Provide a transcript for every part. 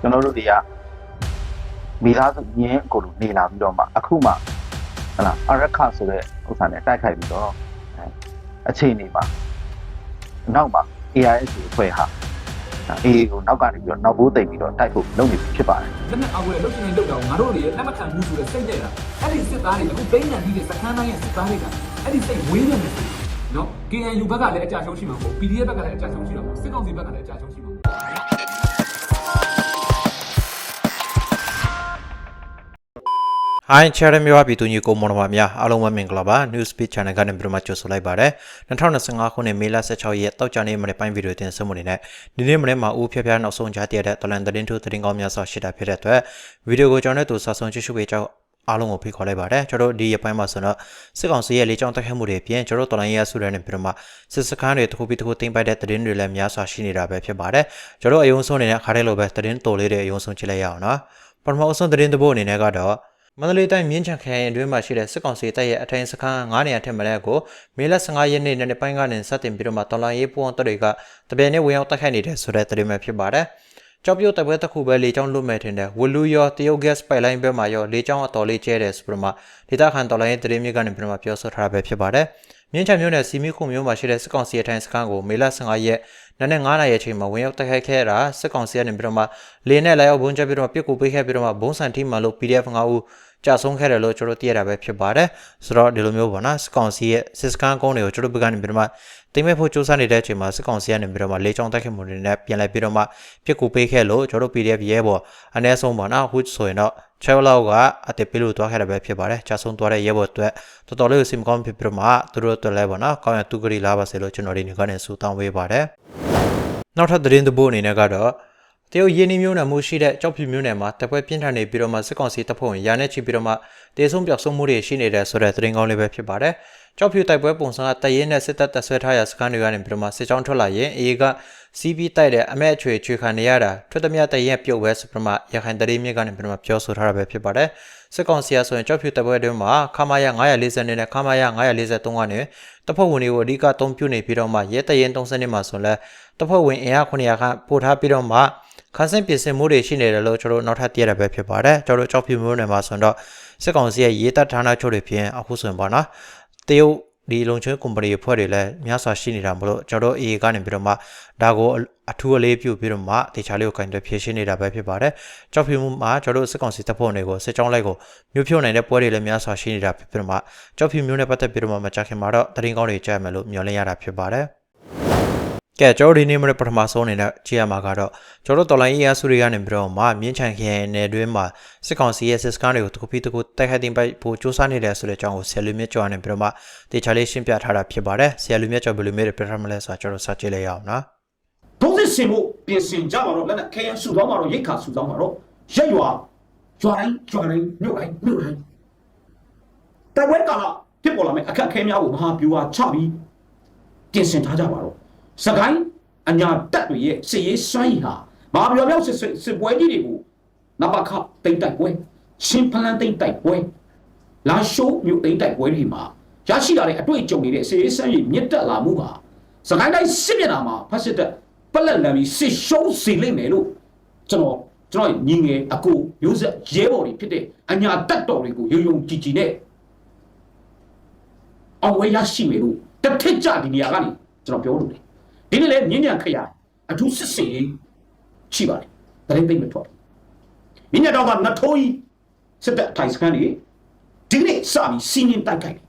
ကျွန်တော်တို့တွေကမိသားစုညင်းကိုလိုနေလာပြီးတော့မှအခုမှဟလာအရခဆိုတဲ့ဥစ္စာနဲ့တိုက်ခိုက်ပြီးတော့အဲအခြေအနေမှာနောက်မှာ AIS အဖွဲ့ဟာအေးကိုနောက်ကနေပြီးတော့နောက်ဘိုးသိမ့်ပြီးတော့တိုက်ဖို့လုပ်နေပြီဖြစ်ပါတယ်လက်နဲ့အောက်ွယ်လှုပ်ရှင်နေလှုပ်တာကိုငါတို့တွေလက်မခံဘူးဆိုတဲ့စိတ်နဲ့တာအဲ့ဒီစစ်သားတွေအခုပိန်းနံပြီးတဲ့စခန်းတိုင်းရဲ့စစ်သားတွေကအဲ့ဒီစိတ်ဝေးနေတယ်နော် KNU ဘက်ကလည်းအကြရှုံးရှိမှာပေါ့ PDF ဘက်ကလည်းအကြရှုံးရှိမှာပေါ့စစ်ကောင်စီဘက်ကလည်းအကြရှုံးရှိမှာပေါ့ ဟိုင်းချာရမျိုးပြည်သူညီကိုမောင်နှမများအားလုံးပဲမင်္ဂလာပါ News Speed Channel ကနေပြီးတော့မှကြိုဆိုလိုက်ပါရစေ2025ခုနှစ်မေလ16ရက်တောက်ကြနေ့မနေ့ပိုင်းဗီဒီယိုတင်ဆက်မှုတွေနဲ့ဒီနေ့မနေ့မှာဦးဖျက်ဖျားနောက်ဆုံးကြားတရတဲ့တလန်သတင်းထုသတင်းကောင်းများစွာရှိတာဖြစ်တဲ့အတွက်ဗီဒီယိုကိုကျွန်တော်တို့စာဆုံးကြည့်ရှုပေးကြအားလုံးကိုဖိတ်ခေါ်လိုက်ပါတယ်ကျွန်တော်တို့ဒီရက်ပိုင်းမှာဆိုတော့စစ်ကောင်စီရဲ့လေကြောင်းတိုက်ခိုက်မှုတွေအပြင်ကျွန်တော်တို့တော်လိုင်းရဲဆူရဲနဲ့ပြီးတော့မှစစ်စခန်းတွေတစ်ခုပြီးတစ်ခုတင်ပိုက်တဲ့သတင်းတွေလည်းများစွာရှိနေတာပဲဖြစ်ပါတယ်ကျွန်တော်တို့အယုံဆုံးနေတဲ့အခါတည်းလိုပဲသတင်းတော်လေးတွေအယုံဆုံးကြည့်လိုက်ရအောင်နော်ပထမအဆုံးသတင်းတစ်ပုဒ်အနေနဲ့ကတော့ မန္တလေးတိုင်းမြင်းချံခရိုင်အတွင်းမှာရှိတဲ့စစ်ကောင်စီတပ်ရဲ့အထိုင်စခန်း9နေရာထက်မနည်းကိုမေလ15ရက်နေ့နေ့ပိုင်းကနေစတင်ပြီးတော့မှတော်လိုင်းရေးပူအောင်တပ်တွေကတပြိုင်နက်ဝင်ရောက်တိုက်ခိုက်နေတဲ့ဆိုတဲ့သတင်းပဲဖြစ်ပါတယ်။ကြောက်ပြုတ်တပ်ပွဲတစ်ခုပဲလေကြောင်းလွတ်မဲ့ထင်တဲ့ဝလူရောတရုတ် gas pipeline ဘက်မှာရောလေကြောင်းအတော်လေးကျဲတယ်ဆိုပြီးတော့မှဒေသခံတော်လိုင်းရေးသတင်းမြစ်ကနေပြီးတော့မှပြောဆိုထားတာပဲဖြစ်ပါတယ်။မြင်းချံမြို့နယ်စီမီခုမြို့မှာရှိတဲ့စစ်ကောင်စီအထိုင်စခန်းကိုမေလ15ရက်နနက်9နာရီအချိန်မှာဝင်ရောက်တိုက်ခိုက်ခဲ့တာစစ်ကောင်စီကနေပြီးတော့မှလေနဲ့လာရောက်ဘုံကျပြီးတော့ပြစ်ကူပေးခဲ့ပြီးတော့မှဘုံစံထိမှလို့ PDF 9ဦး ကြာဆုံးခဲ့တယ်လို့ကျွန်တော်သိရတာပဲဖြစ်ပါတယ်ဆိုတော့ဒီလိုမျိုးပေါ့နော်စစ်ကောင်စီရဲ့စစ်စခန်းကုန်းတွေကိုကျွန်တော်ဘက်ကနေပြီးတော့မှတိမ်မဲ့ဖို့စူးစမ်းနေတဲ့အချိန်မှာစစ်ကောင်စီကနေပြီးတော့မှလေကြောင်းတိုက်ခိုက်မှုတွေနဲ့ပြန်လည်ပြီးတော့မှပြစ်ကူပေးခဲ့လို့ကျွန်တော် PDF ရဲဘော်အ ਨੇ ဆုံးပေါ့နော်အခုဆိုရင်တော့6လောက်ကအတစ်ပေးလို့တွားခဲ့တာပဲဖြစ်ပါတယ်ကြာဆုံးသွားတဲ့ရဲဘော်အတွက်တော်တော်လေးကိုစိတ်မကောင်းဖြစ်ပြီးတော့မှသူတို့အတွက်လည်းပေါ့နော်ကောင်းရသူကလေးလာပါစေလို့ကျွန်တော်ဒီနေ့ကနေစူတောင်းပေးပါတယ်နောက်ထပ်သတင်းတစ်ပုဒ်အနေနဲ့ကတော့ တရုတ်ရင်းနှီးမျိုးနယ်မှုရှိတဲ့ကြောက်ဖြူမျိုးနယ်မှာတပ်ဖွဲ့ပြင်းထန်နေပြီးတော့မှစစ်ကောင်စီတပ်ဖွဲ့ဝင်ရာနဲ့ချီပြီးတော့မှတေဆုံးပြောက်ဆုံးမှုတွေရှိနေတဲ့ဆိုတဲ့သတင်းကောင်းလေးပဲဖြစ်ပါတယ်။ကြောက်ဖြူတိုက်ပွဲပုံစံကတရင်နဲ့စစ်တပ်တပ်ဆွဲထားရာစခန်းတွေကနေပြီးတော့မှစစ်ကြောင်းထွက်လာရင်အေကစီးပြီးတိုက်တဲ့အမဲအချွေချွေခံနေရတာထွက်သမျှတရင်ပြုတ်ပဲဆိုပြီးတော့မှရခိုင်တရေမြစ်ကနေပြီးတော့မှပြောဆိုထားတာပဲဖြစ်ပါတယ်။စစ်ကောင်စီကဆိုရင်ကြောက်ဖြူတိုက်ပွဲတွေမှာခမာယ940နဲ့ခမာယ943ကနေတပ်ဖွဲ့ဝင်တွေကိုအဓိကအသုံးပြုနေပြီးတော့မှရဲတရင်30နှစ်မှာဆိုလဲတပ်ဖွဲ့ဝင်အင်အား900ခန့်ပို့ထားပြီးတော့မှ ခန်းစင်ပြင်ဆင်မှုတွေရှိနေတယ်လို့ကျွန်တော်တို့နောက်ထပ်သိရတာပဲဖြစ်ပါတယ်ကျွန်တော်တို့ကြောက်ဖြူမျိုးနယ်မှာဆိုတော့စစ်ကောင်စီရဲ့ရေးတပ်ဌာနချုပ်တွေပြင်အခုဆိုရင်ပေါ့နော်တရုတ်ဒီလုံချွေးကုမ္ပဏီအဖွဲ့တွေလည်းများစွာရှိနေတာမလို့ကျွန်တော်တို့ AA ကနေပြီးတော့မှဒါကိုအထူးအလေးပြုပြီးတော့မှတေချာလေးကိုကင်တွယ်ဖြည့်ရှင်းနေတာပဲဖြစ်ပါတယ်ကြောက်ဖြူမှုမှာကျွန်တော်တို့စစ်ကောင်စီတပ်ဖွဲ့တွေကိုစစ်ကြောင်းလိုက်ကိုမြို့ဖြုတ်နိုင်တဲ့ပွဲတွေလည်းများစွာရှိနေတာဖြစ်ပြီးတော့မှကြောက်ဖြူမျိုးနဲ့ပတ်သက်ပြီးတော့မှမကြခင်မှာတော့တရင်ကောင်းတွေကြားမယ်လို့မျှော်လင့်ရတာဖြစ်ပါတယ် ကဲကျွန်တော်ဒီနေ့မနေ့ပထမဆုံးအနေနဲ့ကြည့်ရမှာကတော့ကျွန်တော်တော်လိုင်းအီယာစုတွေကနေပြီးတော့မှမြင်းချန်ခရိုင်နယ်တွင်းမှာစစ်ကောင်စီရဲ့စစ်စခန်းတွေကိုတစ်ခုပြီးတစ်ခုတိုက်ခိုက်တင်ပိုက်ဖို့စူးစမ်းနေတယ်ဆိုတဲ့အကြောင်းကိုဆယ်လူမြတ်ကျော်နေပြီးတော့မှတေချာလေးရှင်းပြထားတာဖြစ်ပါတယ်ဆယ်လူမြတ်ကျော်ဘယ်လိုမျိုးပြထားမလဲဆိုတာကျွန်တော်စကြည့်လိုက်ရအောင်နော်ဒုံးစစ်စင်ဖို့ပြင်ဆင်ကြပါတော့လက်နဲ့ခဲယမ်းစုဆောင်ပါတော့ရိတ်ခါစုဆောင်ပါတော့ရက်ရွာရွာတိုင်းရွာတိုင်းမြို့တိုင်းမြို့တိုင်းတိုက်ပွဲကာလဖြစ်ပေါ်လာမယ့်အခက်အခဲများကိုမဟာဗျူဟာချပြီးပြင်ဆင်ထားကြပါတော့ စကိုင်းအညာတက်တွေရဲ့စစ်ရေးစွမ်းရည်ဟာမဟာဗျူဟာမြောက်စစ်စစ်ပွဲကြီးတွေကိုနဘခတိမ့်တိုက်ပွဲရှင်ဖလန်တိမ့်တိုက်ပွဲလာရှိုးမြို့တိမ့်တိုက်ပွဲတွေမှာရရှိလာတဲ့အတွေ့အကြုံတွေတဲ့စစ်ရေးစွမ်းရည်မြင့်တက်လာမှုဟာစကိုင်းတိုင်းစစ်မျက်နှာမှာဖတ်စစ်တဲ့ပလက်လန်ပြီးစစ်ရှုံးစေလိမ့်မယ်လို့ကျွန်တော်ကျွန်တော်ညီငယ်အကိုမျိုးဆက်ရဲဘော်တွေဖြစ်တဲ့အညာတက်တော်တွေကိုယုံယုံကြည်ကြည်နဲ့အောင်ဝဲရရှိမယ်လို့တစ်ထစ်ကြဒီနေရာကနေကျွန်တော်ပြောလို့တယ် ဒီနေ့လည်းမြင်းညံခရအထူးစစ်စေးရှိပါတယ်တရင်သိမ့်မထွက်မြင်းညံတော့ကနထိုးကြီးစစ်တပ်ထိုင်စခန်းတွေဒီနေ့စပြီးစီးနင်းတိုက်ခိုက်တယ်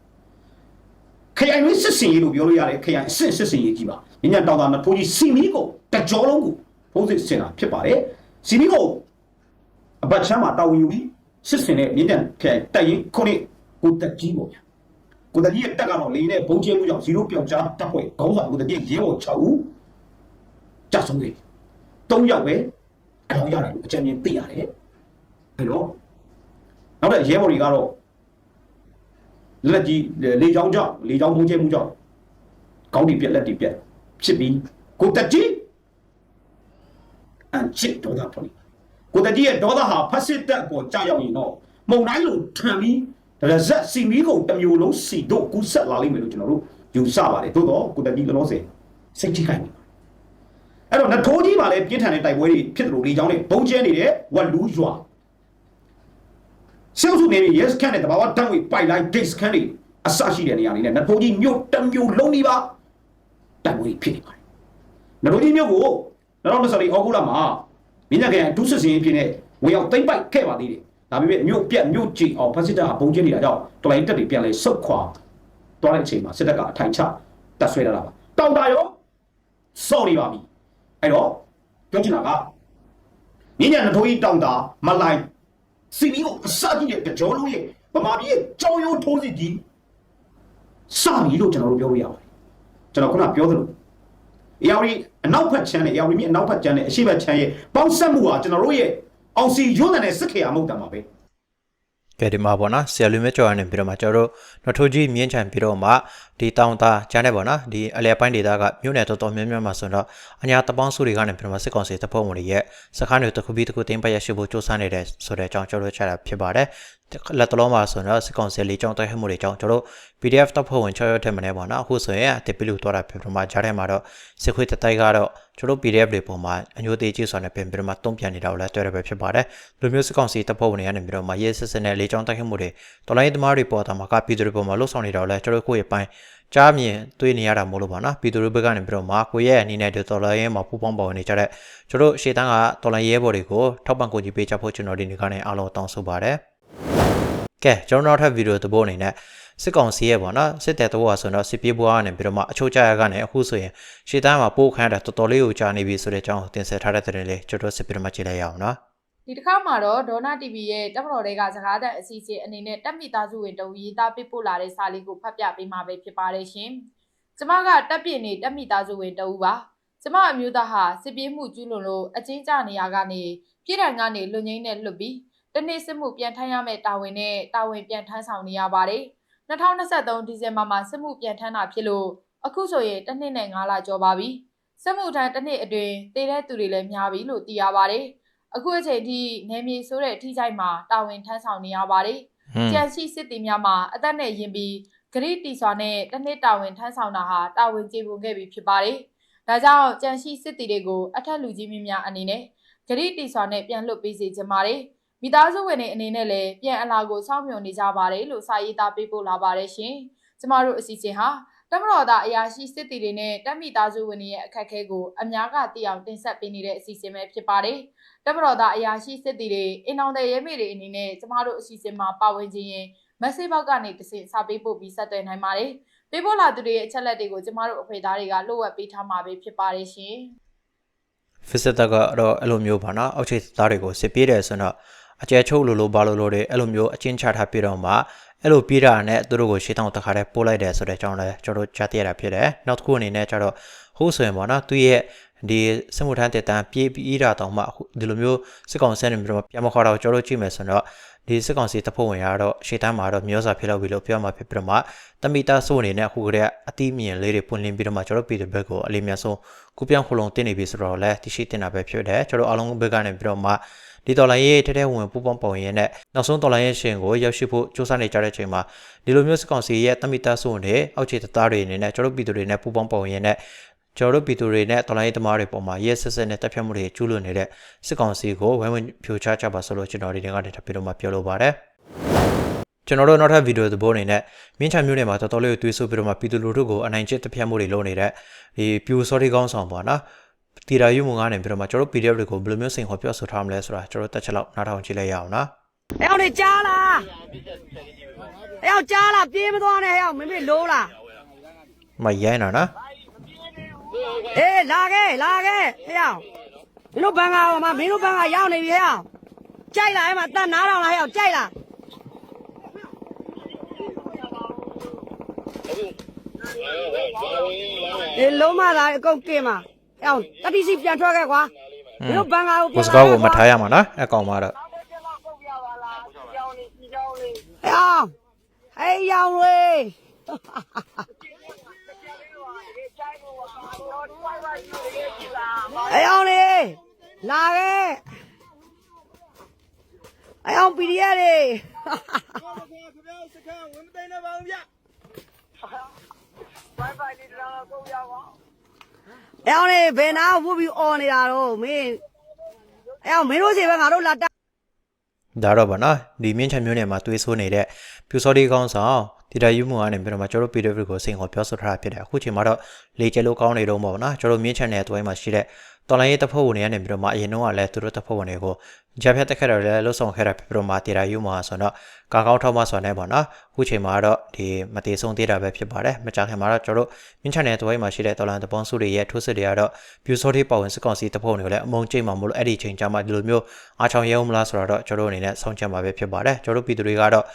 ခရိုင်ဝင်းစစ်စင်ရေးလို့ပြောလို့ရတယ်ခရိုင်အဆင့်စစ်စင်ရေးကြီးပါမြညာတောင်တာနထိုးကြီးစီမီကိုတကြောလုံးကိုဖုံးစစ်စင်တာဖြစ်ပါတယ်စီမီကိုအဘတ်ချမ်းမှာတာဝန်ယူပြီးစစ်စင်တဲ့မြညာခရိုင်တိုက်ရင်ခုနှစ်ကိုတက်ကြီးပေါ့ဗျာ ကိုတက်ကြီးရဲ့တက်ကတော့လေနဲ့ဘုံကျဲမှုကြောင့်ဇီရိုပြောက်ကြားတက်ဖွဲ့ခေါင်းဆောင်ကိုတက်ကြီးရဲဘော်6ဦးကြဆုံးခဲ့3ယောက်ပဲအထောင်ရတယ်လို့အကြံဉာဏ်သိရတယ်အဲ့တော့နောက်တဲ့ရဲဘော်တွေကတော့လက်ကြီးလေချောင်းကြောင့်လေချောင်းပုံကျဲမှုကြောင့်ကောင်းတီပြက်လက်တီပြက်ဖြစ်ပြီးကိုတက်ကြီးအန်ချစ်ဒေါသပေါ်နေကိုတက်ကြီးရဲ့ဒေါသဟာဖက်စစ်တပ်ကိုကြာရောက်ရင်တော့မုံတိုင်းလိုထံပြီး ရဇက်စီမီကိုတစ်မျိုးလုံးစီတို့ကူးဆက်လာလိမ့်မယ်လို့ကျွန်တော်တို့ယူဆပါတယ်သို့တော့ကိုတက်ကြီးလောလောဆယ်စိတ်ကြီးခိုင်းနေပါအဲ့တော့နစ်ထိုးကြီးမှာလည်းပြင်းထန်တဲ့တိုက်ပွဲတွေဖြစ်တယ်လို့လေကြောင်းနဲ့ဘုံကျဲနေတဲ့ဝက်လူးရွာစေုပ်စုနေပြီး yes ခန့်တဲ့တဘာဝတန်းဝေပိုက်လိုက် gates ခန့်တွေအဆရှိတဲ့နေရာလေးနဲ့နစ်ထိုးကြီးမြို့တစ်မြို့လုံးနေပါတိုက်ပွဲတွေဖြစ်နေပါတယ်နစ်ထိုးကြီးမြို့ကို2024ဩဂုတ်လမှာမြင်းညကန်အထူးစစ်စင်အဖြစ်နဲ့ဝင်ရောက်သိမ့်ပိုက်ခဲ့ပါသေးတယ် ဒါပေမဲ့မြို့ပြက်မြို့ကြီးအောင်ဖက်စစ်တပ်ကဘုံကျဲနေတာကြောင့်တော်လိုင်းတက်တွေပြန်လဲဆုတ်ခွာသွားတဲ့အချိန်မှာစစ်တပ်ကအထိုင်ချတပ်ဆွဲလာတာပါတောင်တာရောစော့နေပါပြီအဲ့တော့ပြောချင်တာကမြင်းညံနှထိုးကြီးတောင်တာမလိုက်စီမီကိုအစကြီးတဲ့ကြောလုံးရဲ့ဗမာပြည်ရဲ့ကြောင်ရုံထိုးစစ်ကြီးစပြီလို့ကျွန်တော်တို့ပြောလို့ရပါတယ်ကျွန်တော်ခုနပြောသလိုအရာဝတီအနောက်ဘက်ချမ်းနဲ့အရာဝတီမြစ်အနောက်ဘက်ချမ်းနဲ့အရှေ့ဘက်ချမ်းရဲ့ပေါင်းဆက်မှုဟာကျွန်တော်တို့ရဲ့ အောင်စီရွံ့တဲ့စစ်ခေတ်အမှုတံပါပဲကဲဒီမှာပေါ့နော်ဆရာလူမဲကြော်ရနေပြီးတော့မှကျွန်တော်တို့နထိုးကြီးမြင်းချန်ပြီးတော့မှဒီတောင်သားကျန်းနေပေါ့နော်ဒီအလဲပိုင်းဒေသကမြို့နယ်တော်တော်များများမှာဆိုတော့အညာတပေါင်းစုတွေကနေပြီးတော့မှစစ်ကောင်စီတပ်ဖွဲ့ဝင်တွေရဲ့စခန်းတွေတစ်ခုပြီးတစ်ခုတင်းပတ်ရရှိဖို့စ조사နေတယ်ဆိုတဲ့အကြောင်းကျွန်တော်တို့ချတာဖြစ်ပါတယ်လက်တလုံးမှာဆိုတော့စစ်ကောင်စီလေးကြောင်းတိုက်ခတ်မှုတွေကြောင့်ကျွန်တော်တို့ PDF တပ်ဖွဲ့ဝင်6ရက်ထက်မနည်းပေါ့နော်အခုဆိုရင်အတစ်ပြလူသွားတာဖြစ်ပြီးတော့မှဂျားထဲမှာတော့စစ်ခွေးတတိုက်ကတော့ကျွန်တော်တို့ PDF တွေပုံမှာအညိုသေးကြီးဆိုတဲ့ပြင်ပြီးတော့မှတုံ့ပြန်နေတာကိုလည်းတွေ့ရပဲဖြစ်ပါတယ်လူမျိုးစစ်ကောင်စီတပ်ဖွဲ့ဝင်တွေကနေပြီးတော့မှရဲစစ်စစ်နဲ့လေးကြောင်းတိုက်ခတ်မှုတွေတော်လိုင်းသမားတွေပေါ်တာမှာကပြည်သူတွေပေါ်မှာလှုပ်ဆောင်နေတာကိုလည်းကျွန်တော်တို့ကိုယ့်ရဲ့ပိုင်းကြားမြင်တွေ့နေရတာမို့လို့ပါနော်ပြည်သူတွေဘက်ကနေပြီးတော့မှကိုယ့်ရဲ့အနေနဲ့တော်လိုင်းရဲမှာပူပေါင်းပေါ်နေကြတဲ့ကျွန်တော်တို့ရှေ့တန်းကတော်လိုင်းရဲဘော်တွေကိုထောက်ပံ့ကူညီပေးကြဖို့ကျွန်တော်ဒီနေ့ကနေအားလုံးတောင်းဆိုပါတယ်ကဲကျွန်တော်နောက်ထပ်ဗီဒီယိုတစ်ပုဒ်အနေနဲ့စစ်ကောင်စီရဲ့ပေါ့နော်စစ်တပ်တော့ဆိုတော့စစ်ပြေးဘွားကနေပြီးတော့မှအချို့ကြရကနေအခုဆိုရင်ရှေ့တန်းမှာပို့ခန်းတာတော်တော်လေးကိုကြာနေပြီဆိုတဲ့အကြောင်းတင်ဆက်ထားတဲ့တဲ့လေးကျွန်တော်စစ်ပြီးတော့မှကြည့်လိုက်ရအောင်နော်ဒီတစ်ခါမှာတော့ဒေါနာ TV ရဲ့တပ်မတော်တွေကစကားသံအစီအစဉ်အနေနဲ့တပ်မိသားစုဝင်တဦးရေးသားပေးပို့လာတဲ့စာလေးကိုဖတ်ပြပေးမှာပဲဖြစ်ပါတယ်ရှင်။ကျမကတပ်ပြည့်နေတပ်မိသားစုဝင်တဦးပါ။ကျမအမျိုးသားဟာစစ်ပြေးမှုကျူးလွန်လို့အချင်းကြနေရကနေပြည်ထောင်ကနေလွန်ငင်းနဲ့လွတ်ပြီးတနေ့စစ်မှုပြန်ထမ်းရမယ့်တာဝန်နဲ့တာဝန်ပြန်ထမ်းဆောင်နေရပါတယ်။ 2023ဒီဇင်ဘာမှာစစ်မှုပြန်ထမ်းတာဖြစ်လို့အခုဆိုရင်တစ်နှစ်နဲ့9လကျော်ပါပြီ။စစ်မှုထမ်းတစ်နှစ်အတွင်းတည်တဲ့သူတွေလည်းများပြီလို့သိရပါတယ်။အခုအချိန်ထိနေမြေဆိုတဲ့အထိကြိုက်မှာတာဝန်ထမ်းဆောင်နေရပါတယ်ဟွန်း။ကြံရှိစစ်တီများမှာအသက်နဲ့ရင်ပြီးဂရိတီစွာနဲ့တစ်နှစ်တာဝန်ထမ်းဆောင်တာဟာတာဝန်ကျေပွန်ခဲ့ပြီဖြစ်ပါတယ်။ဒါကြောင့်ကြံရှိစစ်တီတွေကိုအထက်လူကြီးမင်းများအနေနဲ့ဂရိတီစွာနဲ့ပြန်လွတ်ပေးစေချင်ပါတယ်။ မိသားစုဝင်တွေအနေနဲ့လည်းပြန်အလာကိုစောင့်မျှော်နေကြပါတယ်လို့စာရေးသားပေးပို့လာပါတယ်ရှင်။ကျမတို့အစီအစဉ်ဟာတမတော်သားအရာရှိစစ်တီတွေနဲ့တပ်မိသားစုဝင်တွေရဲ့အခက်အခဲကိုအများကသိအောင်တင်ဆက်ပေးနေတဲ့အစီအစဉ်ပဲဖြစ်ပါတယ်။တပ်မတော်သားအရာရှိစစ်တီတွေအင်အောင်တဲ့ရဲမေတွေအနေနဲ့ကျမတို့အစီအစဉ်မှာပါဝင်ခြင်းရင် message box ကနေတစ်ဆင့်စာပေးပို့ပြီးဆက်သွယ်နိုင်ပါတယ်။ပေးပို့လာသူတွေရဲ့အချက်လက်တွေကိုကျမတို့အဖွဲ့သားတွေကလှုပ်ဝက်ပေးထားမှာပဲဖြစ်ပါတယ်ရှင်။ဖစ်စစ်တပ်ကတော့အဲ့လိုမျိုးပါနော်အောက်ခြေသားတွေကိုစစ်ပြေးတယ်ဆိုတော့ အကျဲချုပ်လိုလိုဘာလိုလိုတွေအဲ့လိုမျိုးအချင်းချထားပြီးတော့မှအဲ့လိုပြေးတာနဲ့သူတို့ကိုရှေ့တောင်တခါတည်းပို့လိုက်တယ်ဆိုတဲ့အကြောင်းလည်းကျွန်တော်တို့ကြားသိရတာဖြစ်တယ်နောက်တစ်ခုအနေနဲ့ကျတော့ဟိုးဆိုရင်ပေါ့နော်သူရဲ့ဒီစမှုထမ်းတက်တန်းပြေးပြီးတာတောင်မှအခုဒီလိုမျိုးစစ်ကောင်ဆန်းနေပြီးတော့ပြန်မခေါ်တော့ကျွန်တော်တို့ကြည့်မယ်ဆိုတော့ဒီစစ်ကောင်စီတပ်ဖွဲ့ဝင်ရတော့ရှေ့တန်းမှာတော့မျိုးစာဖြစ်လောက်ပြီလို့ပြောမှာဖြစ်ပြီးတော့မှတမိသားစုအနေနဲ့အခုကတည်းကအတိမြင်လေးတွေပွင့်လင်းပြီးတော့မှကျွန်တော်ပြည်သူဘက်ကိုအလေးမြတ်ဆုံးကုပြောင်းခလုံးတင်နေပြီဆိုတော့လည်းတရှိတင်တာပဲဖြစ်တယ်ကျွန်တော်အားလုံးဘက်ကနေပြီးတော့မှ ဒီတော်လိုင်းရေးတဲတဲဝင်ပူပေါင်းပုံရင်နဲ့နောက်ဆုံးတော်လိုင်းရေးရှင်ကိုရောက်ရှိဖို့စူးစမ်းနေကြတဲ့အချိန်မှာဒီလိုမျိုးစစ်ကောင်စီရဲ့တမိသားစုဝင်တွေအောက်ခြေတပ်သားတွေအနေနဲ့ကျွန်တော်ပြည်သူတွေနဲ့ပူပေါင်းပုံရင်နဲ့ကျွန်တော်တို့ပြည်သူတွေနဲ့တော်လိုင်းရေးသမားတွေပေါ်မှာရဲဆက်ဆက်နဲ့တပ်ဖြတ်မှုတွေကျူးလွန်နေတဲ့စစ်ကောင်စီကိုဝိုင်းဝန်းဖြိုချကြပါဆိုလို့ကျွန်တော်ဒီနေ့ကနေထပ်ပြီးတော့မှပြောလိုပါတယ်ကျွန်တော်တို့နောက်ထပ်ဗီဒီယိုသဘောအနေနဲ့မြင်းချမျိုးနယ်မှာတော်တော်လေးကိုတွေးဆိုပြီးတော့မှပြည်သူလူထုကိုအနိုင်ကျင့်တပ်ဖြတ်မှုတွေလုပ်နေတဲ့ဒီပြူစော်ဒီကောင်းဆောင်ပေါ့နော် တီရာယူမုံကနေပြီးတော့မှကျွန်တော်တို့ PDF တွေကိုဘယ်လိုမျိုးစိန်ခေါ်ပြောဆိုထားမလဲဆိုတာကျွန်တော်တက်ချက်လောက်နားထောင်ကြည့်လိုက်ရအောင်နော်။အဲ့အောင်နေကြားလား။အဲ့အောင်ကြားလားပြေးမသွားနဲ့အဲ့အောင်မမေလိုးလား။မရိုင်းတာနော်။အေးလာခဲ့လာခဲ့အဲ့အောင်မင်းတို့ဘန်ကာမမင်းတို့ဘန်ကာရောက်နေပြီအဲ့အောင်ကြိုက်လားအဲ့မှာတန်နားတော်လားအဲ့အောင်ကြိုက်လား။ဒီလုံးမလာအကုန်ကင်းပါ။ အဲအောင်တတိစီပြန်ထွက်ခဲ့ကွာဟင်းဘန်ကာကိုပြန်ဟိုစကားကိုမထားရမှာနော်အကောင်မတော့အဲအောင်ဟေးရောင်လေအဲအောင်လေလာခဲ့အဲအောင် PDF လေဘိုင်ဘိုင်လေးတော့ကိုရပါ အဲ့အောင်လေဘယ်နာဝုတ်ပြီးអော်နေတာတော့မင်းအဲ့အောင်မင်းတို့စီပဲငါတို့လာတက်ဒါတော့ဗောနော်ဒီမြင့်ချမျိုးနယ်မှာသွေးဆိုးနေတဲ့ပြူစော်ဒီကောင်းဆောင်ဒီတာယူမှုကနေပြီးတော့မှကျွန်တော် PDF ကိုစိန်ခေါ်ပြောဆိုထားတာဖြစ်တယ်အခုချိန်မှာတော့လေကျလို့ကောင်းနေတော့ပေါ့နော်ကျွန်တော်မြင့်ချနယ်အတွင်းမှာရှိတဲ့ တော်လိုင်းရေးတပ်ဖွဲ့ဝင်တွေကနေပြီးတော့မှအရင်တော့ကလည်းသူတို့တပ်ဖွဲ့ဝင်တွေကိုဂျာဖြတ်တက်ခဲ့တယ်လည်းလှုပ်ဆောင်ခဲ့တာဖြစ်ပြီးတော့မှတီတာယူမှာဆိုတော့ကာကောင်းထောက်မှဆိုနေပေါ့နော်အခုချိန်မှာတော့ဒီမတေဆုံးသေးတာပဲဖြစ်ပါတယ်မကြာခင်မှာတော့ကျွန်တော်မြင့်ချနယ်အတွင်းမှာရှိတဲ့တော်လိုင်းတပေါင်းစုတွေရဲ့ထိုးစစ်တွေကတော့ပြူစော်ဒီပါဝင်စစ်ကောင်စီတပ်ဖွဲ့ဝင်တွေကိုလည်းအမုံကျိတ်မှာမလို့အဲ့ဒီချိန်ကြာမှဒီလိုမျိုးအားချောင်ရဲဦးမလားဆိုတော့ကျွန်တော်အနေနဲ့စောင့်ကြမှာပဲဖြစ်ပါတယ်ကျွန်တော်ပြည်သူတွေကတော့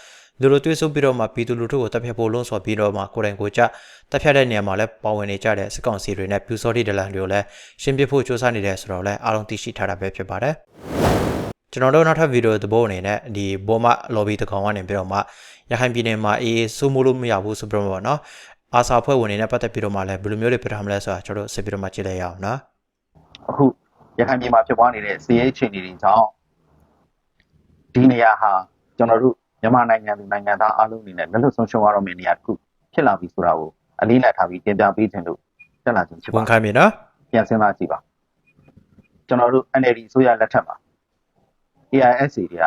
လူလိုတွေးဆုပ်ပြီးတော့မှပြည်သူလူထုကိုတပ်ဖြတ်ဖို့လုံးဆော်ပြီးတော့မှကိုယ်တိုင်ကိုယ်ကျ တပ်ဖြတ်တဲ့နေရာမှာလည်းပါဝင်နေကြတဲ့စစ်ကောင်စီတွေနဲ့ပြူစောတိဒလန်တွေကိုလည်းရှင်းပြဖို့စ조사နေတယ်ဆိုတော့လည်းအားလုံးသိရှိထားတာပဲဖြစ်ပါတယ်ကျွန်တော်တို့နောက်ထပ်ဗီဒီယိုသဘောအနေနဲ့ဒီဘောမ lobby တကောင်ကနေပြီးတော့မှရခိုင်ပြည်နယ်မှာအေးစိုးမိုးလို့မရဘူးဆိုပြီးတော့ပေါ့နော်အာစာဖွဲ့ဝင်တွေနဲ့ပတ်သက်ပြီးတော့မှလည်းဘယ်လိုမျိုးတွေပြထားမလဲဆိုတာကျွန်တော်တို့ဆက်ပြီးတော့မှကြည့်လိုက်ရအောင်နော်အခုရခိုင်ပြည်မှာဖြစ်ပွားနေတဲ့စီးရေးအခြေအနေတွေကြောင့်ဒီနေရာဟာကျွန်တော်တို့မြန်မာနိုင်ငံသူနိုင်ငံသားအားလုံးအနေနဲ့လက်လွတ်ဆုံးရှုံးရတော့မယ့်နေရာတစ်ခုဖြစ်လာပြီဆိုတာကို အလေးနက်ထားပြီးတင်ပြပေးခြင်းလို့တက်လာခြင်းဖြစ်ပါဝန်ခံပြီနော်ပြန်စဉ်းစားကြည့်ပါကျွန်တော်တို့ NLD အစိုးရလက်ထက်မှာ AISC တွေက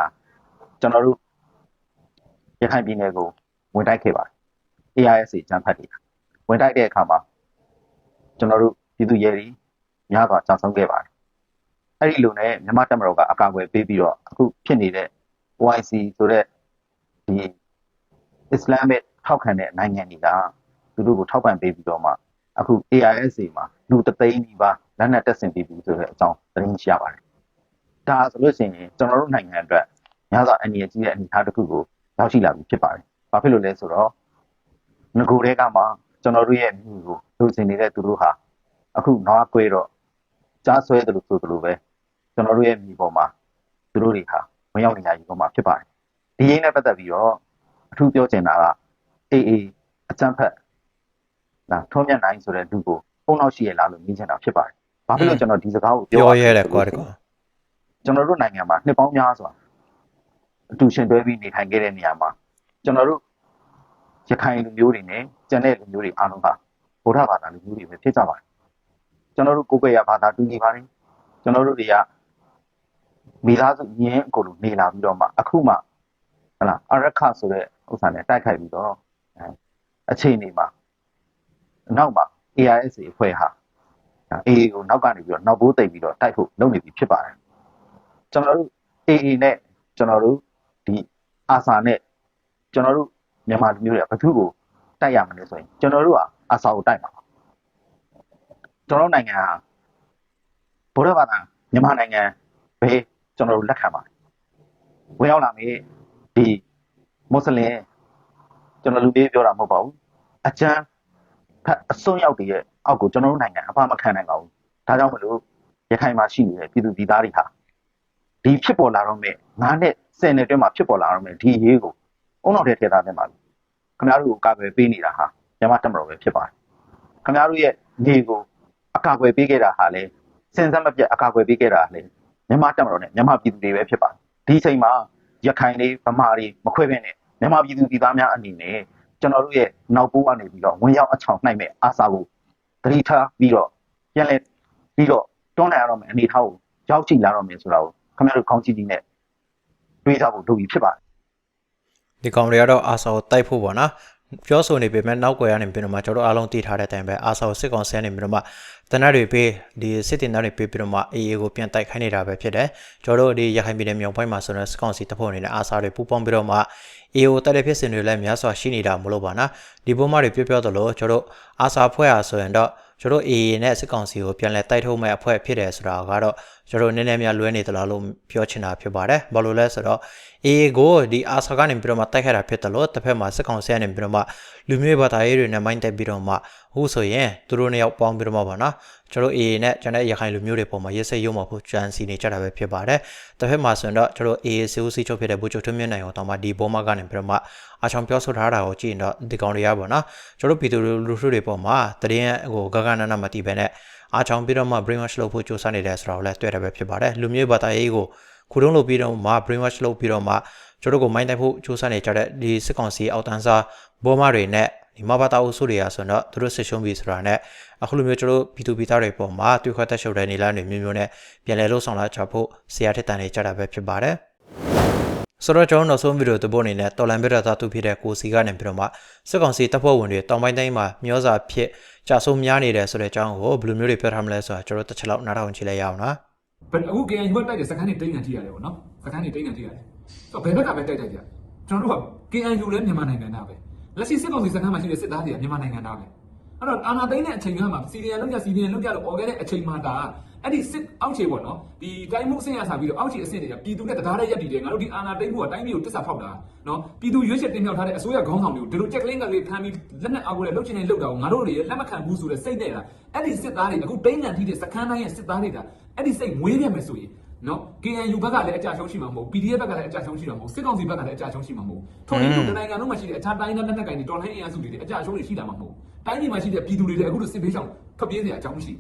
ကျွန်တော်တို့ရခိုင်ပြည်နယ်ကိုဝင်တိုက်ခဲ့ပါတယ် AISC ကျန်းဖတ်တွေကဝင်တိုက်တဲ့အခါမှာကျွန်တော်တို့ပြည်သူရဲတွေများစွာကြောက်ဆုံးခဲ့ပါတယ်အဲ့ဒီလိုနဲ့မြန်မာတပ်မတော်ကအကာအကွယ်ပေးပြီးတော့အခုဖြစ်နေတဲ့ OIC ဆိုတဲ့ဒီ Islamic ထောက်ခံတဲ့နိုင်ငံတွေက သူတို့ကိုထောက်ပံ့ပေးပြီးတော့မှအခု AISA မှာလူတသိန်းဒီပါလက်နက်တက်ဆင်ပြီးပြီဆိုတဲ့အကြောင်းသတင်းရှိရပါတယ်။ဒါဆိုလို့ရှိရင်ကျွန်တော်တို့နိုင်ငံအတွက်များစွာအန္တရာယ်ကြီးတဲ့အနေအထားတစ်ခုကိုရောက်ရှိလာပြီဖြစ်ပါတယ်။ဘာဖြစ်လို့လဲဆိုတော့ငကိုတဲကမှကျွန်တော်တို့ရဲ့မြို့ကိုလူစင်နေတဲ့သူတို့ဟာအခုနောက်ကွဲတော့ကြားဆွဲတယ်လို့ဆိုသလိုပဲကျွန်တော်တို့ရဲ့မြို့ပေါ်မှာသူတို့တွေဟာဝင်ရောက်နေကြပြီပေါ်မှာဖြစ်ပါတယ်။ဒီရင်းနဲ့ပတ်သက်ပြီးတော့အထူးပြောချင်တာကအေးအေးအချမ်းဖက် ဒါထုံးမြတ်နိုင်ဆိုတဲ့လူကိုပုံနောက်ရှိရလားလို့မြင်ချင်တာဖြစ်ပါတယ်။ဘာဖြစ်လို့ကျွန်တော်ဒီစကားကိုပြောပြောရရဲလဲတယ်ကွာတကွာကျွန်တော်တို့နိုင်ငံမှာနှစ်ပေါင်းများစွာအတူရှင်တွဲပြီးနေထိုင်ခဲ့တဲ့နေရာမှာကျွန်တော်တို့ရခိုင်လူမျိုးတွေနဲ့ကျန်တဲ့လူမျိုးတွေအားလုံးကဗုဒ္ဓဘာသာလူမျိုးတွေပဲဖြစ်ကြပါတယ်။ကျွန်တော်တို့ကိုယ်ပဲ့ရဘာသာတူညီပါတယ်။ကျွန်တော်တို့တွေကမိသားစုညင်းအကိုလိုနေလာပြီးတော့မှအခုမှဟလာအရခဆိုတဲ့ဥစ္စာနဲ့တိုက်ခိုက်ပြီးတော့အဲအခြေအနေမှာ နောက်မှာ AIS အဖွဲ့ဟာဒါ AA ကိုနောက်ကနေပြီးတော့နောက်ဘိုးတိတ်ပြီးတော့တိုက်ဖို့လုပ်နေပြီဖြစ်ပါတယ်ကျွန်တော်တို့ AA နဲ့ကျွန်တော်တို့ဒီအာဆာနဲ့ကျွန်တော်တို့မြန်မာလူမျိုးတွေကဘယ်သူကိုတိုက်ရမလဲဆိုရင်ကျွန်တော်တို့ကအာဆာကိုတိုက်မှာပါကျွန်တော်တို့နိုင်ငံဟာဗုဒ္ဓဘာသာမြန်မာနိုင်ငံပဲကျွန်တော်တို့လက်ခံပါတယ်ဝင်ရောက်လာမေးဒီမွတ်စလင်ကျွန်တော်လူလေးပြောတာမဟုတ်ပါဘူးအကျမ်း ဖက်အစွန်းရောက်တည်းရဲ့အောက်ကိုကျွန်တော်တို့နိုင်ငံအဖမခံနိုင်ပါဘူး။ဒါကြောင့်မလို့ရခိုင်မှာရှိနေတဲ့ပြည်သူပြည်သားတွေဟာဒီဖြစ်ပေါ်လာတော့မဲ့ငါးနဲ့ဆယ်နှစ်တွင်းမှာဖြစ်ပေါ်လာတော့မဲ့ဒီရေးကိုအုံနောက်ထဲထည့်ထားတဲ့မှာလို့ခင်ဗျားတို့ကိုကာကွယ်ပေးနေတာဟာမြန်မာတပ်မတော်ပဲဖြစ်ပါတယ်။ခင်ဗျားတို့ရဲ့နေကိုအကာအကွယ်ပေးခဲ့တာဟာလေစင်စက်မပြတ်အကာအကွယ်ပေးခဲ့တာဟာလေမြန်မာတပ်မတော်နဲ့မြန်မာပြည်သူတွေပဲဖြစ်ပါတယ်။ဒီအချိန်မှာရခိုင်တွေဗမာတွေမခွဲဘဲနဲ့မြန်မာပြည်သူပြည်သားများအနေနဲ့ ကျွန်တော်တို့ရဲ့နောက်ပိုးကနေပြီးတော့ဝင်ရောက်အချောင်နှိုက်မဲ့အာစာကိုသတိထားပြီးတော့ပြန်လဲပြီးတော့တွန်းလှန်ရတော့မယ်အနေထားကိုရောက်ကြည့်လာတော့မယ်ဆိုတာကိုခင်ဗျားတို့ခေါင်းကြည့်ကြည့်နဲ့တွေးစားဖို့လုပ်ပြီးဖြစ်ပါတယ်ဒီကောင်တွေကတော့အာဆာကိုတိုက်ဖို့ပေါ့နော် ပြောဆိုနေပေမဲ့နောက်ွယ်ရနေပြီးတော့မှကျွန်တော်အားလုံးသိထားတဲ့အတိုင်းပဲအာဆာကိုစစ်ကောင်ဆဲနေပြီးတော့မှတနက်တွေပေးဒီစစ်တင်သားတွေပေးပြီးတော့မှအေအေကိုပြန်တိုက်ခိုင်းနေတာပဲဖြစ်တယ်ကျွန်တော်တို့ဒီရခိုင်ပြည်နယ်မြောက်ပိုင်းမှာဆိုတော့စစ်ကောင်စီတပ်ဖွဲ့နေတဲ့အာဆာတွေပူးပေါင်းပြီးတော့မှအေကိုတိုက်တဲ့ဖြစ်စဉ်တွေလည်းများစွာရှိနေတာမလို့ပါနော်ဒီပုံမှန်တွေပြောပြောသလိုကျွန်တော်တို့အာဆာဖွဲ့အားဆိုရင်တော့ ကျွန်တော်အေအေနဲ့စစ်ကောင်စီကိုပြန်လဲတိုက်ထုတ်မဲ့အဖွဲ့ဖြစ်တယ်ဆိုတာကတော့ကျွန်တော်နည်းနည်းများလွဲနေသလားလို့ပြောချင်တာဖြစ်ပါတယ်ဘာလို့လဲဆိုတော့ AA ကိုဒီအာဆာကနေပြီးတော့မှတိုက်ခဲ့တာဖြစ်တယ်လို့တစ်ဖက်မှာစစ်ကောင်စီကနေပြီးတော့မှလူမျိုးဘာသာရေးတွေနဲ့မိုင်းတက်ပြီးတော့မှအခုဆိုရင်သူတို့နှစ်ယောက်ပေါင်းပြီးတော့မှပါနော်ကျွန်တော် AA နဲ့ကျွန်တော်ရခိုင်လူမျိုးတွေပုံမှာရက်စက်ရုံမှာဖို့ကြံစီနေကြတာပဲဖြစ်ပါတယ်တစ်ဖက်မှာဆိုရင်တော့ကျွန်တော် AA စီဦးစီချုပ်ဖြစ်တဲ့ဘူချုပ်ထွန်းမြင့်နိုင်အောင်တောင်မှဒီဘောမကနေပြီးတော့မှ အာချောင်ပြောဆိုထားတာကိုကြည့်ရင်တော့ဒီကောင်တွေကပေါ့နော်ကျွန်တော်ပြည်သူလူထုတွေပုံမှာတရင်ဟိုဂဂနနမတိပဲနဲ့အာချောင်ပြီးတော့မှ brain wash လုပ်ဖို့ကြိုးစားနေတယ်ဆိုတာကိုလည်းတွေ့ရပဲဖြစ်ပါတယ်လူမျိုးဘာသာရေးကိုခုတုံးလုပ်ပြီးတော့မှ brain wash လုပ်ပြီးတော့မှကျွန်တော်တို့ကိုမိုင်းတိုက်ဖို့ကြိုးစားနေကြတဲ့ဒီစစ်ကောင်စီအောက်တန်းစားဘောမတွေနဲ့ဒီမဘာတာအုပ်စုတွေကဆိုတော့သူတို့ဆစ်ရှုံးပြီဆိုတာနဲ့အခုလိုမျိုးကျွန်တော်ပြည်သူပြည်သားတွေပေါ်မှာတွေ့ခွက်တက်ရှုပ်တဲ့နေလားတွေမျိုးမျိုးနဲ့ပြန်လည်လို့ဆောင်လာချဖို့ဆရာထက်တန်နေကြတာပဲဖြစ်ပါတယ် ဆိုတော့ကျွန်တော်နောက်ဆုံးဗီဒီယိုသဘောအနေနဲ့တော်လန်ပြရတာသူဖြစ်တဲ့ကိုစီကနေပြီးတော့မှစစ်ကောင်စီတပ်ဖွဲ့ဝင်တွေတောင်ပိုင်းတိုင်းမှာမျောစာဖြစ်ကြာဆုံးများနေတယ်ဆိုတဲ့အကြောင်းကိုဘယ်လိုမျိုးတွေပြောထားမလဲဆိုတာကျွန်တော်တစ်ချက်လောက်နားထောင်ကြည့်လိုက်ရအောင်နော်ဘယ်အခု KN ဘက်တိုက်တဲ့စကန်တွေတိတ်ငံထိရတယ်ပေါ့နော်စကန်တွေတိတ်ငံထိရတယ်ဆိုတော့ဘယ်ဘက်ကပဲတိုက်တိုက်ကြကျွန်တော်တို့က KNU လည်းမြန်မာနိုင်ငံသားပဲလက်ရှိစစ်ကောင်စီစကန်မှာရှိတဲ့စစ်သားတွေကမြန်မာနိုင်ငံသားပဲအဲ့တော့အာဏာသိမ်းတဲ့အချိန်ကမှစီရီယန်လောက်ကြစီရီယန်လောက်ကြလို့អော်ခဲ့တဲ့အချိန်မှဒါ အဲ့ဒီစစ်အောက်ခြေပေါ့နော်ဒီတိုင်းမှုအဆင့်ရစားပြီးတော့အောက်ခြေအဆင့်တွေကပြည်သူနဲ့တရားတဲ့ရက်တည်တယ်ငါတို့ဒီအာဏာသိမ်းမှုကတိုင်းပြည်ကိုတစ္ဆာဖောက်တာနော်ပြည်သူရွေးချယ်တင်မြှောက်ထားတဲ့အစိုးရခေါင်းဆောင်တွေကိုဒီလိုချက်ကလင်းကလေးခံပြီးလက်နက်အောက်ကိုလည်းလှုပ်ချင်နေလှုပ်တာကိုငါတို့တွေလက်မခံဘူးဆိုတဲ့စိတ်နဲ့လားအဲ့ဒီစစ်သားတွေအခုတိန်းငံထိတဲ့စခန်းတိုင်းရဲ့စစ်သားတွေကအဲ့ဒီစိတ်မွေးပြမယ်ဆိုရင်နော် KNU ဘက်ကလည်းအကြရှုံးရှိမှာမဟုတ် PDF ဘက်ကလည်းအကြရှုံးရှိမှာမဟုတ်စစ်ကောင်စီဘက်ကလည်းအကြရှုံးရှိမှာမဟုတ်ထို့နည်းတူနိုင်ငံလုံးမှာရှိတဲ့အခြားတိုင်းနဲ့လက်နက်ကိုင်တွေတော်လှန်ရေးအင်အားစုတွေအကြရှုံးတွေရှိတာမှာမဟုတ်တိုင်းပြည်မှာရှိတဲ့ပြည်သူတွေလည်းအခုလိုစစ်ဘေးရှောင်ထွက်ပြေးစရာအကြောင်းမရှိ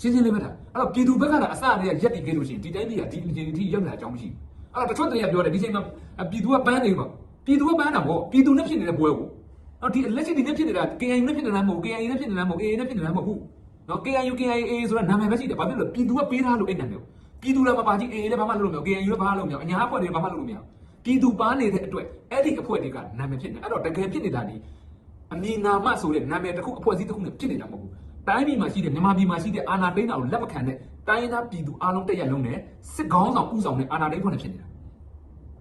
ရှင်းရှင်းလေးပဲဒါအဲ့တော့ပြည်သူဘက်ကလည်းအစတည်းကရက်တည်ခဲ့လို့ရှိရင်ဒီတိုင်းပြည်ကဒီအချိန်ထိရောက်လာအကြောင်းမရှိအဲ့တော့တချို့တည်းကပြောတယ်ဒီချိန်မှာပြည်သူကပန်းနေပါပြည်သူကပန်းတာပေါ့ပြည်သူနဲ့ဖြစ်နေတဲ့ပွဲကိုအဲ့ဒီလက်ရှိဒီနဲ့ဖြစ်နေတာ KNU နဲ့ဖြစ်နေတာမဟုတ် KNU နဲ့ဖြစ်နေတာမဟုတ် AA နဲ့ဖြစ်နေတာမဟုတ်ဘူးနော် KNU KIA ဆိုတာနာမည်ပဲရှိတယ်ဘာဖြစ်လို့ပြည်သူကပေးထားလို့အဲ့နာမည်ကိုပြည်သူလည်းမပါကြီး AA လည်းဘာမှလုပ်လို့မရဘူး KNU လည်းဘာမှလုပ်လို့မရဘူးအညာအဖွဲ့တွေဘာမှလုပ်လို့မရဘူးပြည်သူပါနေတဲ့အတွက်အဲ့ဒီအဖွဲ့တွေကနာမည်ဖြစ်နေအဲ့တော့တကယ်ဖြစ်နေတာဒီအမည်နာမဆိုတဲ့နာမည်တစ်ခုအဖွဲ့အစည်းတစ်ခုနဲ့ဖြစ်နေတာမဟုတ်ဘူး တိုင်းပြည်မှာရှိတဲ့မြန်မာပြည်မှာရှိတဲ့အာဏာသိမ်းတာကိုလက်မခံတဲ့တိုင်းရင်းသားပြည်သူအားလုံးတက်ရက်လုံးနဲ့စစ်ကောင်းဆောင်ဥဆောင်တဲ့အာဏာသိမ်းဖွဲ့နဲ့ဖြစ်နေတာ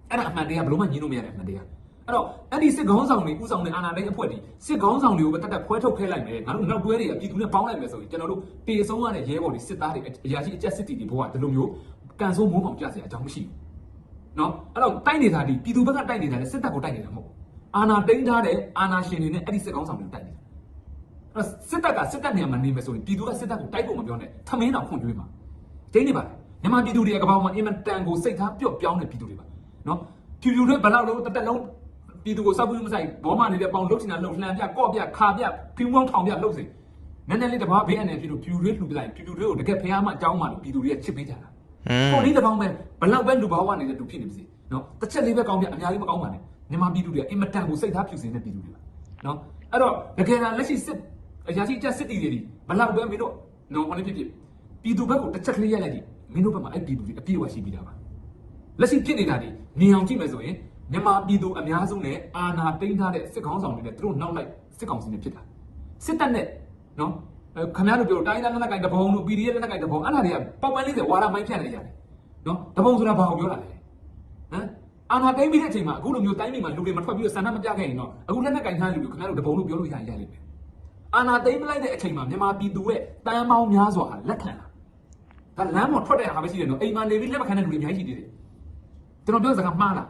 အဲ့ဒါအမှန်တရားဘယ်လို့မှညှင်းလို့မရတဲ့အမှန်တရားအဲ့တော့အဲ့ဒီစစ်ကောင်းဆောင်တွေဥဆောင်တဲ့အာဏာသိမ်းအဖွဲ့ဒီစစ်ကောင်းဆောင်တွေကိုပဲတက်တက်ဖွဲထုတ်ခဲလိုက်မယ်ငါတို့နောက်တွဲတွေကပြည်သူနဲ့ပေါင်းလိုက်မယ်ဆိုရင်ကျွန်တော်တို့ပေဆုံးရတဲ့ရဲဘော်တွေစစ်သားတွေအရာရှိအကြက်စစ်တီတွေဘဝဒီလိုမျိုးကန်ဆိုးမိုးပေါင်ကြစရာအကြောင်းမရှိဘူးနော်အဲ့တော့တိုက်နေတာဒီပြည်သူဘက်ကတိုက်နေတာလေစစ်တပ်ကိုတိုက်နေတာမဟုတ်ဘူးအာဏာသိမ်းထားတဲ့အာဏာရှင်တွေနဲ့အဲ့ဒီစစ်ကောင်းဆောင်တွေတိုက်နေတာအဲ့တော့ စစ်တပ်ကစစ်တပ်နေရာမှာနေမယ်ဆိုရင်ပြည်သူကစစ်တပ်ကိုတိုက်ဖို့မပြောနဲ့ထမင်းတော်ဖွင့်ကျွေးမှာကျင်းနေပါလေမြန်မာပြည်သူတွေကကပောက်မှာအင်မတန်ကိုစိတ်ထားပျော့ပြောင်းတဲ့ပြည်သူတွေပါနော်ဖြူဖြူတွေဘယ်လောက်လုံးတစ်တက်လုံးပြည်သူကိုစောက်ပြီးမဆိုင်ဘောမနေတဲ့ပေါင်လှုပ်ချင်တာလှုပ်လှန်ပြကော့ပြခါပြဖြူပေါင်းထောင်ပြလှုပ်စေနည်းနည်းလေးတဘာဘေးအနေဖြူဖြူတွေလှူပလိုက်ဖြူဖြူတွေကိုတကယ်ဖះမအကြောင်းမှလို့ပြည်သူတွေကချစ်ပေးကြတာอืมပေါ်လေးတစ်ပေါင်းပဲဘလောက်ပဲလူဘာဝနေတဲ့သူဖြစ်နေပါစေနော်တစ်ချက်လေးပဲကောင်းပြအများကြီးမကောင်းပါနဲ့မြန်မာပြည်သူတွေကအင်မတန်ကိုစိတ်သားဖြူစင်တဲ့ပြည်သူတွေပါနော်အဲ့တော့တကယ်လားလက်ရှိစစ် အရာရှိတက်စစ်တီတွေဒီဘလောက်ပဲမင်းတို့နော်ဟောနေဖြစ်ဖြစ်ပြည်သူဘက်ကိုတစ်ချက်ကလေးရိုက်လိုက်ဒီမင်းတို့ဘက်မှာအဲ့ပြည်သူတွေအပြည့်အဝရှိပြီးသားပါလက်ရှိဖြစ်နေတာဒီနေအောင်ကြည့်မယ်ဆိုရင်မြန်မာပြည်သူအများစုနဲ့အာဏာသိမ်းထားတဲ့စစ်ကောင်းဆောင်တွေနဲ့သူတို့နောက်လိုက်စစ်ကောင်စီနဲ့ဖြစ်တာစစ်တပ်နဲ့နော်အဲခင်ဗျားတို့ပြောတိုင်းသားလက်နက်ကိုင်တဘုံတို့ PDF လက်နက်ကိုင်တဘုံအဲ့ဒါတွေကပေါက်ပန်းလေးတွေဝါရမိုင်းဖြတ်နေကြတယ်နော်တပုံဆိုတာဘာကိုပြောတာလဲဟမ်အာနာသိမ့်ပြီးတဲ့အချိန်မှာအခုလိုမျိုးတိုင်းပြည်မှာလူတွေမထွက်ပြီးတော့ဆန္ဒမပြခဲ့ရင်တော့အခုလက်နက်ကင်ထားလူတွေခင်ဗျားတို့တပုံလို့ပြောလို့ရရလိမ့်မယ် အာနာသိမ့်မလိုက်တဲ့အချိန်မှာမြန်မာပြည်သူရဲ့တန်ပေါင်းများစွာဟာလက်ခံလာဒါလမ်းပေါ်ထွက်တဲ့ဟာပဲရှိတယ်နော်အိမ်မှာနေပြီးလက်မခံတဲ့လူတွေအများကြီးရှိသေးတယ်ကျွန်တော်ပြောစကားမှားလား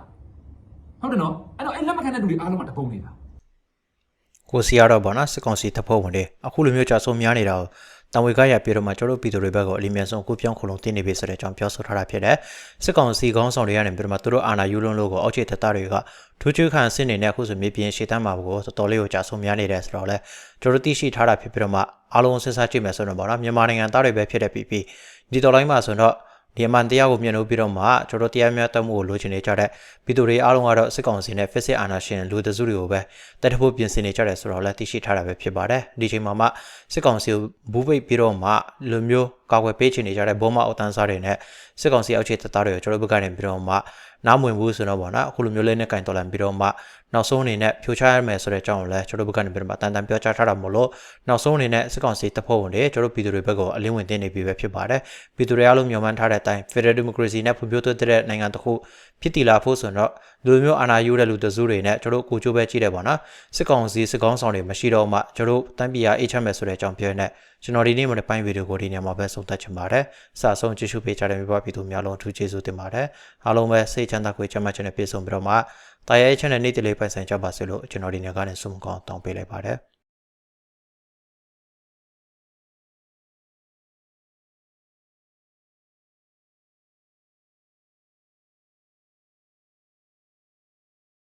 ဟုတ်တယ်နော်အဲ့တော့အဲ့လက်မခံတဲ့လူတွေအားလုံးကတပုံနေတာကိုစီရတော့ဗောနော်စစ်ကောင်စီတပ်ဖွဲ့ဝင်တွေအခုလိုမျိုးကြာဆုံးများနေတာကို တံဝေကရပြတော့မှကျွန်တော်တို့ပြည်သူတွေဘက်ကအလီမြန်ဆုံးကိုပြောင်းခုံလုံးတင်းနေပြီဆိုတဲ့အကြောင်းပြောဆိုထားတာဖြစ်တယ်စစ်ကောင်စီကောင်းဆောင်တွေကနေပြီးတော့မှသူတို့အာဏာယူလွန်းလို့ကိုအောက်ခြေတပ်သားတွေကထူးချွေးခံစစ်နေတဲ့အခုဆိုမြေပြင်ရှေ့တန်းမှာကိုတော်တော်လေးကိုကြာဆုံးများနေတယ်ဆိုတော့လေကျွန်တော်တို့သိရှိထားတာဖြစ်ပြီးတော့မှအားလုံးစဉ်းစားကြည့်မယ်ဆိုတော့ဗောနော်မြန်မာနိုင်ငံသားတွေပဲဖြစ်တဲ့ပြည်ပြည်ဒီတော်လိုင်းမှာဆိုတော့ ဒီအမှန်တရားကိုမြင်လို့ပြီးတော့မှကျွန်တော်တရားမျှတမှုကိုလိုချင်နေကြတဲ့ပြည်သူတွေအားလုံးကတော့စစ်ကောင်စီနဲ့ fit စစ်အာဏာရှင်လူတစုတွေကိုပဲတက်တဖို့ပြင်ဆင်နေကြတယ်ဆိုတော့လည်းသိရှိထားတာပဲဖြစ်ပါတယ်ဒီချိန်မှာမှစစ်ကောင်စီကိုဘူးပိတ်ပြီးတော့မှလူမျိုးကာကွယ်ပေးချင်နေကြတဲ့ဘောမအုပ်တန်းစားတွေနဲ့စစ်ကောင်စီအောက်ခြေတပ်သားတွေကိုကျွန်တော်တို့ဘက်ကနေပြီးတော့မှနားမဝင်ဘူးဆိုတော့ဗောနော်အခုလိုမျိုးလေးနဲ့ကင်တော်လန်ပြီးတော့မှ နောက်ဆုံးအနေနဲ့ဖြိုချရမယ်ဆိုတဲ့အကြောင်းကိုလည်းကျွန်တော်တို့ဘက်ကနေပြီးတော့မှတန်တန်ပြောကြားထားတာမို့လို့နောက်ဆုံးအနေနဲ့စစ်ကောင်စီတပ်ဖွဲ့ဝင်တွေကျွန်တော်တို့ပြည်သူတွေဘက်ကိုအလင်းဝင်တင်နေပြီပဲဖြစ်ပါတယ်ပြည်သူတွေအားလုံးမျှော်မှန်းထားတဲ့အတိုင်း Federal Democracy နဲ့ဖွံ့ဖြိုးတိုးတက်တဲ့နိုင်ငံတစ်ခုဖြစ်တည်လာဖို့ဆိုတော့လူမျိုးအာဏာယူတဲ့လူတစုတွေနဲ့ကျွန်တော်တို့ကိုချိုးပဲကြည့်တယ်ပေါ့နော်စစ်ကောင်စီစစ်ကောင်းဆောင်တွေမရှိတော့မှကျွန်တော်တို့တန်ပြည်အားအေးချမ်းမယ်ဆိုတဲ့အကြောင်းပြောနေကျွန်တော်ဒီနေ့မှလည်းပိုင်းဗီဒီယိုကိုဒီနေ့မှာပဲဆုံးသက်ချင်ပါတယ်စဆုံးကြည့်ရှုပေးကြတဲ့မိဘပြည်သူများလုံးအထူးကျေးဇူးတင်ပါတယ်အားလုံးပဲစိတ်ချမ်းသာကိုကြမ်းမှချင်တဲ့ပြေဆုံးပြီးတော့မှ တာရဲချမ်းတဲ့နေ့တလေးပိုင်ဆိုင်ကြပါစေလို့ကျွန်တော်ဒီနေ့ကနေဆုမကောင်းတောင်းပေးလိုက်ပါတယ်